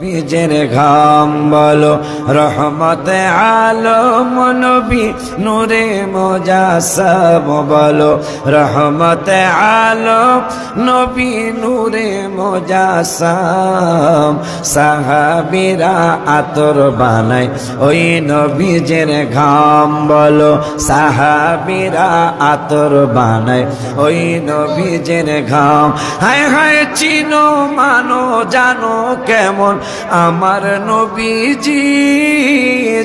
বীজের ঘাম বলো, রহমতে আলম নবী নূরে মোজাসম বলো, রহমতে আলম নবী নূরে মোজাসম সাহাবিরা আতর বানাই ওই নবীজের ঘাম বলো, সাহাবিরা আতর বানাই ওই নবীজের ঘাম। হায় হায় চিনো মানো, জানো কেমন আমার নবীজি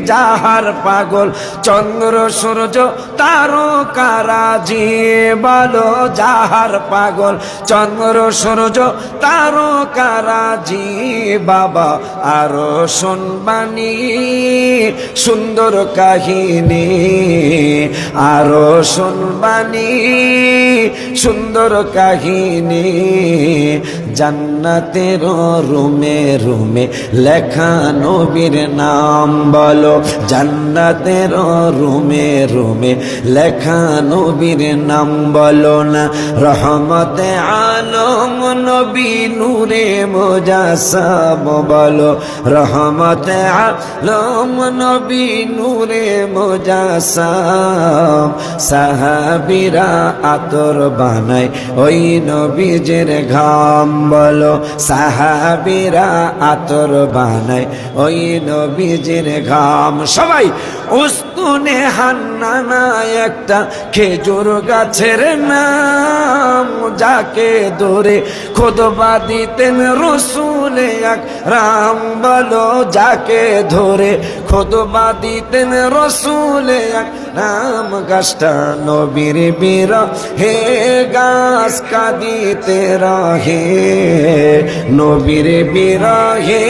যাহার পাগল, চন্দ্র, সূর্য তারকারাজি বলো যাহার পাগল, চন্দ্র, সূর্য তারকারাজি বাবা, আরও শুনবানি সুন্দর কাহিনী, আরও শুনবানি সুন্দর কাহিনী জান্নাতের রুমে রুমে লেখা নবীর নাম বলো। জান্নাতের রুমে রুমে লেখা নবীর নাম বলো না। রহমতে আলম, নবী নূরে মোজাসব বলো। রহমতে আলম, নবী নূরে মোজাসব সাহাবিরা আতর বানায় ওই নবীজের ঘাম। বলো সাহাবিরা আতর বানায়। ওই নবীজের ঘাম। সবাই উস্তুনে হান্নানা একটা খেজুর গাছের নাম। যাকে ধরে খোদবা দিতেন রসুলে এক রাম বলো, যাকে ধরে খোদবা দিতেন রসুলে নাম গাছটা নবীর বীর। হে গাছ কাঁদিতে রাহে নবীর বীর। হে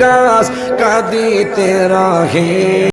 গাছ কাঁদিতে রহে।